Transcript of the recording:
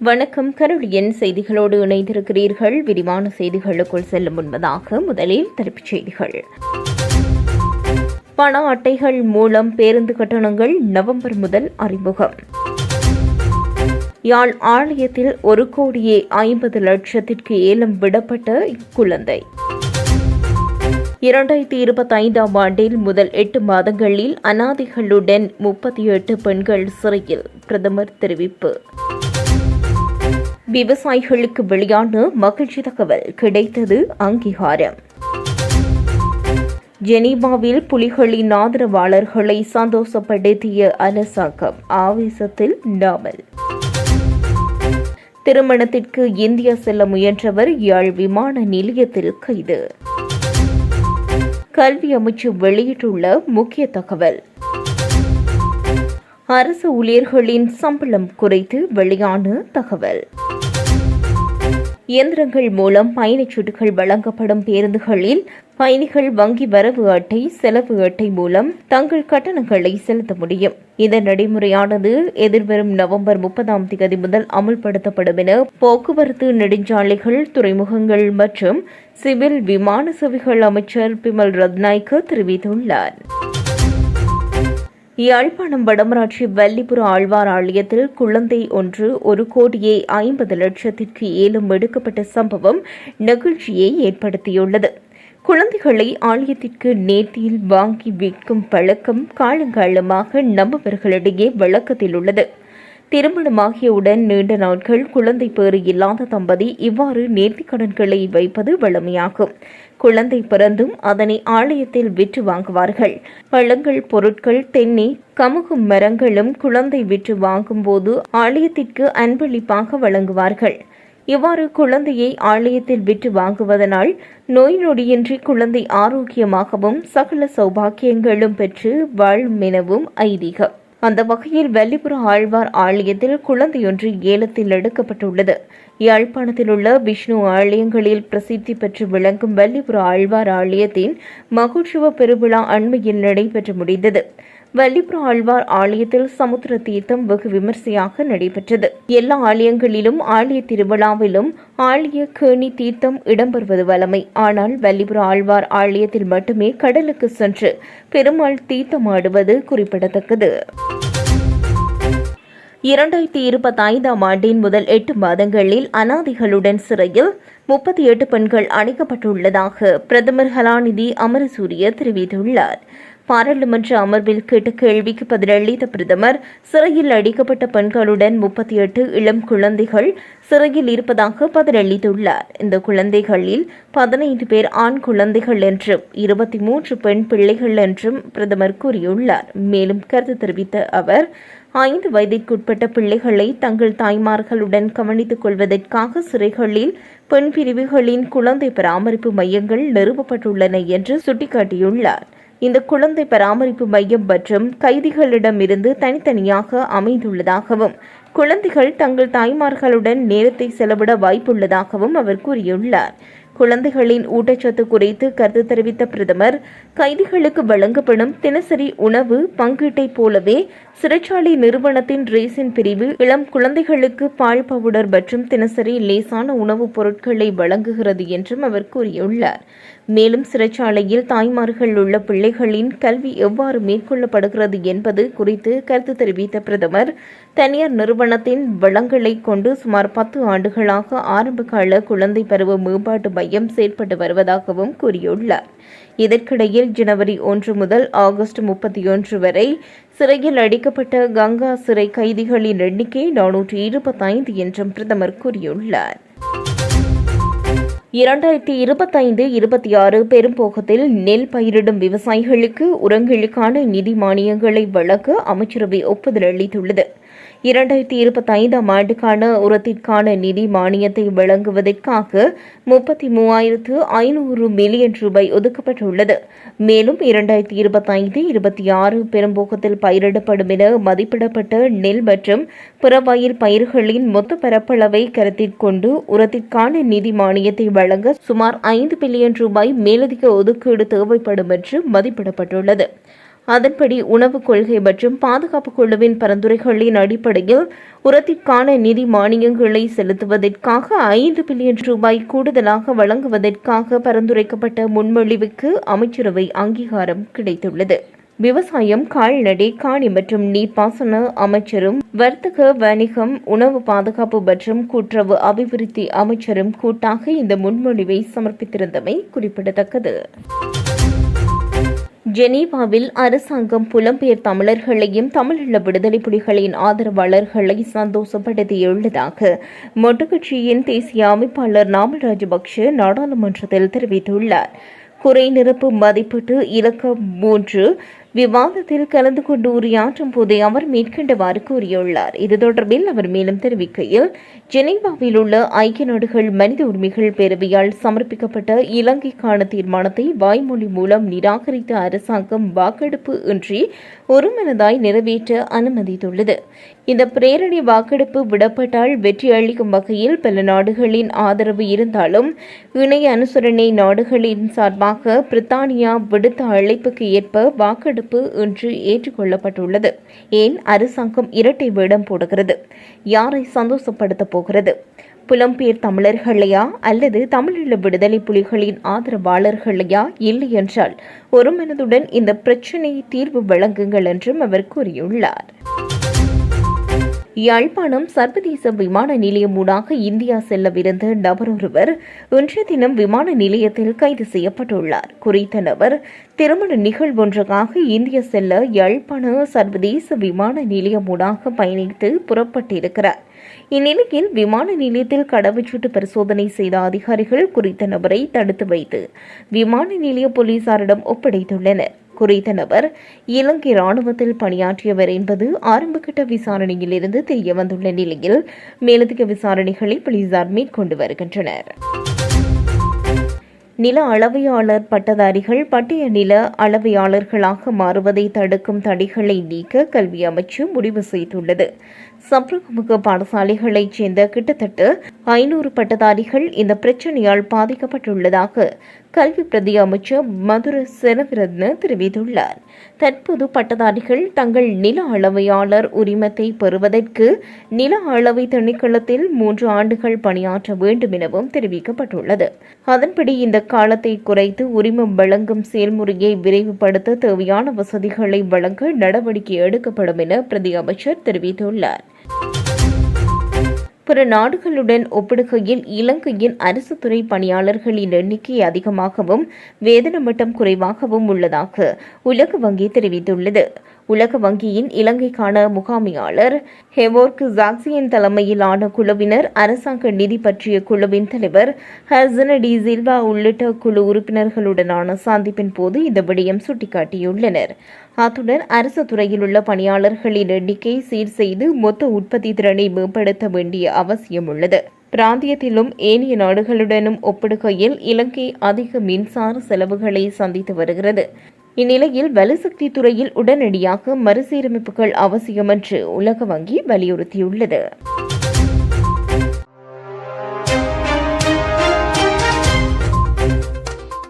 வணக்கம். கருளியன் செய்திகளோடு இணைந்திருக்கிறீர்கள். விரிவான செய்திகளுக்குள் செல்லும் முன்பதாக முதலில் தலைப்புச் செய்திகள். பண அட்டைகள் மூலம் பேருந்து கட்டணங்கள் நவம்பர் முதல் அறிமுகம். யாழ் ஆலயத்தில் ஒரு கோடியே ஐம்பது லட்சத்திற்கு ஏலம் விடப்பட்ட குழந்தை இரண்டாயிரத்தி இருபத்தைந்தாம் ஆண்டில் முதல் எட்டு மாதங்களில் அனாதைகளுடன் முப்பத்தி எட்டு பெண்கள் சிறையில் பிரதமர் தெரிவிப்பு. விவசாயிகளுக்கு வெளியான மகிழ்ச்சி தகவல் கிடைத்தது அங்கீகாரம். ஜெனீவாவில் புலிகளின் ஆதரவாளர்களை சந்தோஷப்படுத்திய அரசாங்கம் ஆவேசத்தில் நாவல் திருமணத்திற்கு இந்தியா செல்ல முயன்றவர் யாழ் விமான நிலையத்தில் கைது. கல்வி அமைச்சு வெளியிட்டுள்ள முக்கிய தகவல். அரசு ஊழியர்களின் சம்பளம் குறித்து வெளியான தகவல். இயந்திரங்கள் மூலம் பயணச்சீட்டுகள் வழங்கப்படும் பேருந்துகளில் பயணிகள் வங்கி வரவு அட்டை செலவு அட்டை மூலம் தங்கள் கட்டணங்களை செலுத்த முடியும். இந்த நடைமுறையானது எதிர்வரும் நவம்பர் முப்பதாம் தேதி முதல் அமல்படுத்தப்படும் என போக்குவரத்து நெடுஞ்சாலைகள் துறைமுகங்கள் மற்றும் சிவில் விமான சேவைகள் அமைச்சர் பிமல் ரத்நாய்க்கு தெரிவித்துள்ளார். யாழ்ப்பாணம் வடமராட்சி வல்லிபுர ஆழ்வார் ஆலயத்தில் குழந்தை ஒன்று ஒரு கோடியே ஐம்பது லட்சத்திற்கு ஏலம் எடுக்கப்பட்ட சம்பவம் நெகிழ்ச்சியை ஏற்படுத்தியுள்ளது. குழந்தைகளை ஆலயத்திற்கு நேர்த்தியில் வாங்கி விற்கும் பழக்கம் காலங்காலமாக நம்பவர்களிடையே வழக்கத்தில் உள்ளது. திருமணமாகியவுடன் நீண்ட நாட்கள் குழந்தை பேறு இல்லாத தம்பதி இவ்வாறு நேர்த்திக்கடன்களை வைப்பது வழமையாகும். குழந்தை பிறந்தும் அதனை ஆலயத்தில் விற்று வாங்குவார்கள். பழங்கள் பொருட்கள் தென்னை கமுகும் மரங்களும் குழந்தை விற்று வாங்கும்போது ஆலயத்திற்கு அன்பளிப்பாக வழங்குவார்கள். இவ்வாறு குழந்தையை ஆலயத்தில் விற்று வாங்குவதனால் நோய் நொடியின்றி குழந்தை ஆரோக்கியமாகவும் சகல சௌபாக்கியங்களும் பெற்று வாழும் எனவும் ஐதீகம். அந்த வகையில் வெள்ளிபுர ஆழ்வார் ஆலயத்தில் குழந்தையொன்று ஏலத்தில் எடுக்கப்பட்டுள்ளது. யாழ்ப்பாணத்தில் உள்ள விஷ்ணு ஆலயங்களில் பிரசித்தி பெற்று விளங்கும் வெள்ளிபுர ஆழ்வார் ஆலயத்தின் மகோற்சவ பெருவிழா அண்மையில் நடைபெற்று முடிந்தது. வள்ளிபுர ஆழ்வார் ஆலயத்தில் சமுத்திர தீர்த்தம் வெகு விமர்சையாக நடைபெற்றது. எல்லா ஆலயங்களிலும் ஆலய திருவிழாவிலும் ஆலய கேணி தீர்த்தம் இடம்பெறுவது வழமை. ஆனால் வள்ளிபுர ஆழ்வார் ஆலயத்தில் மட்டுமே கடலுக்கு சென்று பெருமாள் தீர்த்தமாடுவது குறிப்பிடத்தக்கது. இரண்டாயிரத்தி இருபத்தி ஐந்தாம் ஆண்டின் முதல் எட்டு மாதங்களில் அனாதைகளுடன் சிறையில் முப்பத்தி எட்டு பெண்கள் அணைக்கப்பட்டுள்ளதாக பிரதமர் கலாநிதி அமரசூரிய தெரிவித்துள்ளார். பாராளுமன்ற அமர்வில் கேட்ட கேள்விக்கு பதிலளித்த பிரதமர் சிறையில் அடிக்கப்பட்ட பெண்களுடன் முப்பத்தி எட்டு இளம் குழந்தைகள் சிறையில் இருப்பதாக பதிலளித்துள்ளார். இந்த குழந்தைகளில் பதினைந்து பேர் ஆண் குழந்தைகள் என்றும் இருபத்தி மூன்று பெண் பிள்ளைகள் என்றும் பிரதமர் கூறியுள்ளார். மேலும் கருத்து தெரிவித்த அவர் ஐந்து வயதிற்குட்பட்ட பிள்ளைகளை தங்கள் தாய்மார்களுடன் கவனித்துக் கொள்வதற்காக சிறைகளில் பெண் பிரிவுகளின் குழந்தை பராமரிப்பு மையங்கள் நிறுவப்பட்டுள்ளன என்று சுட்டிக்காட்டியுள்ளார். இந்த குழந்தை பராமரிப்பு மையம் மற்றும் கைதிகளிடமிருந்து தனித்தனியாக அமைந்துள்ளதாகவும் குழந்தைகள் தங்கள் தாய்மார்களுடன் நேரத்தை செலவிட வாய்ப்புள்ளதாகவும் அவர் கூறியுள்ளார். குழந்தைகளின் ஊட்டச்சத்து குறித்து கருத்து தெரிவித்த பிரதமர் கைதிகளுக்கு வழங்கப்படும் தினசரி உணவு பங்கீட்டைப் போலவே சிறைச்சாலை நிறுவனத்தின் ரேசின் பிரிவு இளம் குழந்தைகளுக்கு பால் பவுடர் மற்றும் தினசரி லேசான உணவுப் பொருட்களை வழங்குகிறது என்றும் அவர் கூறியுள்ளார். மேலும் சிறைச்சாலையில் தாய்மார்கள் உள்ள பிள்ளைகளின் கல்வி எவ்வாறு மேற்கொள்ளப்படுகிறது என்பது குறித்து கருத்து தெரிவித்த பிரதமர் தனியார் நிறுவனத்தின் வளங்களை கொண்டு சுமார் பத்து ஆண்டுகளாக ஆரம்பகால குழந்தை பருவ மேம்பாட்டு மையம் செயல்பட்டு வருவதாகவும் கூறியுள்ளார். இதற்கிடையில் ஜனவரி ஒன்று முதல் ஆகஸ்ட் முப்பத்தி ஒன்று வரை சிறையில் அடிக்கப்பட்ட கங்கா சிறை கைதிகளின் எண்ணிக்கை நானூற்றி இருபத்தைந்து என்றும் பிரதமர் கூறியுள்ளார். இரண்டாயிரத்தி இருபத்தைந்து இருபத்தி ஆறு பெரும்போகத்தில் நெல் பயிரிடும் விவசாயிகளுக்கு உரங்களுக்கான நிதி மானியங்களை வழங்க அமைச்சரவை ஒப்புதல் அளித்துள்ளது. இரண்டாயிரத்தி இருபத்தி ஐந்தாம் ஆண்டுக்கான உரத்திற்கான நிதி மானியத்தை வழங்குவதற்காக முப்பத்தி மூவாயிரத்து ஐநூறு மில்லியன் ரூபாய் ஒதுக்கப்பட்டுள்ளது. மேலும் இரண்டாயிரத்தி இருபத்தி ஐந்து இருபத்தி ஆறு பெரும்போக்கத்தில் பயிரிடப்படும் என மதிப்பிடப்பட்ட நெல் மற்றும் பிற பயிர் பயிர்களின் மொத்த பரப்பளவை கருத்தில் கொண்டு உரத்திற்கான நிதி மானியத்தை வழங்க சுமார் ஐந்து பில்லியன் ரூபாய் மேலதிக ஒதுக்கீடு தேவைப்படும் என்று மதிப்பிடப்பட்டுள்ளது. அதன்படி உணவுக் கொள்கை மற்றும் பாதுகாப்பு குழுவின் பரிந்துரைகளின் அடிப்படையில் உரத்திற்கான நிதி மானியங்களை செலுத்துவதற்காக ஐந்து பில்லியன் ரூபாய் கூடுதலாக வழங்குவதற்காக பரிந்துரைக்கப்பட்ட முன்மொழிவுக்கு அமைச்சரவை அங்கீகாரம் கிடைத்துள்ளது. விவசாயம் கால்நடை காணி மற்றும் நீர்ப்பாசன அமைச்சரும் வர்த்தக வணிகம் உணவு பாதுகாப்பு மற்றும் கூட்டுறவு அபிவிருத்தி அமைச்சரும் கூட்டாக இந்த முன்மொழிவை சமர்ப்பித்திருந்தமை குறிப்பிடத்தக்கது. ஜெனீவாவில் அரசாங்கம் புலம்பெயர் தமிழர்களையும் தமிழீழ விடுதலை புலிகளின் ஆதரவாளர்களை சந்தோஷப்படுத்தியுள்ளதாக மொட்டுக்கட்சியின் தேசிய அமைப்பாளர் நாமல் ராஜபக்ஷ நாடாளுமன்றத்தில் தெரிவித்துள்ளார். குறை நிரப்பு மதிப்பீட்டு இலக்கம் மூன்று விவாதத்தில் கலந்து கொண்டு உரையாற்றும் போதே அவர் மேற்கண்டவாறு கூறியுள்ளார். இது தொடர்பில் அவர் மேலும் தெரிவிக்கையில் ஜெனீவாவில் உள்ள ஐக்கிய நாடுகள் மனித உரிமைகள் பேரவையால் சமர்ப்பிக்கப்பட்ட இலங்கைக்கான தீர்மானத்தை வாய்மொழி மூலம் நிராகரித்த அரசாங்கம் வாக்கெடுப்பு இன்றி ஒருமனதாய் நிறைவேற்ற அனுமதித்துள்ளது. இந்த பிரேரணை வாக்கெடுப்பு விடப்பட்டால் வெற்றி அளிக்கும் வகையில் பல நாடுகளின் ஆதரவு இருந்தாலும் இணைய அனுசரணை நாடுகளின் சார்பாக பிரித்தானியா விடுத்த அழைப்புக்கு ஏற்ப வாக்கெடுப்பு இன்று ஏற்றுக்கொள்ளப்பட்டுள்ளது. ஏன்? அரசாங்கம் இரட்டை வேடம் போடுகிறது. யாரை சந்தோஷப்படுத்தப் போகிறது? புலம்பெயர் தமிழர்களையா அல்லது தமிழீழ விடுதலை புலிகளின் ஆதரவாளர்களையா? இல்லை என்றால் ஒரு மனதுடன் இந்த பிரச்சினையை தீர்வு வழங்குங்கள் என்றும் அவர் கூறியுள்ளார். யாழ்ப்பாணம் சர்வதேச விமான நிலையமூடாக இந்தியா செல்லவிருந்த நபர் ஒருவர் இன்றைய தினம் விமான நிலையத்தில் கைது செய்யப்பட்டுள்ளார். குறித்த நபர் திருமண நிகழ்வொன்றுக்காக இந்தியா செல்ல யாழ்ப்பாண சர்வதேச விமான நிலையமூடாக பயணித்து புறப்பட்டிருக்கிறார். இந்நிலையில் விமான நிலையத்தில் கடவுச்சீட்டு பரிசோதனை செய்த அதிகாரிகள் குறித்த நபரை தடுத்து வைத்து விமான நிலைய போலீசாரிடம் ஒப்படைத்துள்ளனர். குறித்த நபர் இலங்கை ராணுவத்தில் பணியாற்றியவர் என்பது ஆரம்பகட்ட விசாரணையில் இருந்து தெரியவந்துள்ள நிலையில் மேலதிக விசாரணைகளை போலீசார் மேற்கொண்டு வருகின்றனர். நில அளவையாளர் பட்டதாரிகள் பட்டய நில அளவையாளர்களாக மாறுவதை தடுக்கும் தடைகளை நீக்க கல்வி அமைச்சு முடிவு செய்துள்ளது. சப்ரமுக பாடசாலைகளைச் சேர்ந்த கிட்டத்தட்ட ஐநூறு பட்டதாரிகள் இந்த பிரச்சனையால் பாதிக்கப்பட்டுள்ளதாக கல்வி பிரதி அமைச்சர் மதுர செனவிரத்ன தெரிவித்துள்ளார். தற்போது பட்டதாரிகள் தங்கள் நில அளவையாளர் உரிமத்தை பெறுவதற்கு நில அளவை திணைக்களத்தில் மூன்று ஆண்டுகள் பணியாற்ற வேண்டும் எனவும் தெரிவிக்கப்பட்டுள்ளது. அதன்படி இந்த காலத்தை குறைத்து உரிமம் வழங்கும் செயல்முறையை விரைவுபடுத்த தேவையான வசதிகளை வழங்க நடவடிக்கை எடுக்கப்படும் என பிரதி அமைச்சர் தெரிவித்துள்ளார். பிற நாடுகளுடன் ஒப்பிடுகையில் இலங்கையின் அரசு துறை பணியாளர்களின் எண்ணிக்கை அதிகமாகவும் வேதன மட்டம் குறைவாகவும் உள்ளதாக உலக வங்கி தெரிவித்துள்ளது. உலக வங்கியின் இலங்கைக்கான முகாமையாளர் ஹெவோர்க் ஜாக்சியன் தலைமையிலான குழுவினர் அரசாங்க நிதி பற்றிய குழுவின் தலைவர் ஹர்சன டி சில்வா உள்ளிட்ட குழு உறுப்பினர்களுடனான சந்திப்பின் போது இந்த விடயம் சுட்டிக்காட்டியுள்ளனர். அத்துடன் அரசு துறையில் உள்ள பணியாளர்களின் எண்ணிக்கை சீர் செய்து மொத்த உற்பத்தி திறனை மேம்படுத்த வேண்டிய அவசியம் உள்ளது. பிராந்தியத்திலும் ஏனைய நாடுகளுடனும் ஒப்பிடுகையில் இலங்கை அதிக மின்சார செலவுகளை சந்தித்து வருகிறது. இந்நிலையில் வலுசக்தி துறையில் உடனடியாக மறுசீரமைப்புகள் அவசியம் என்று உலக வங்கி வலியுறுத்தியுள்ளது.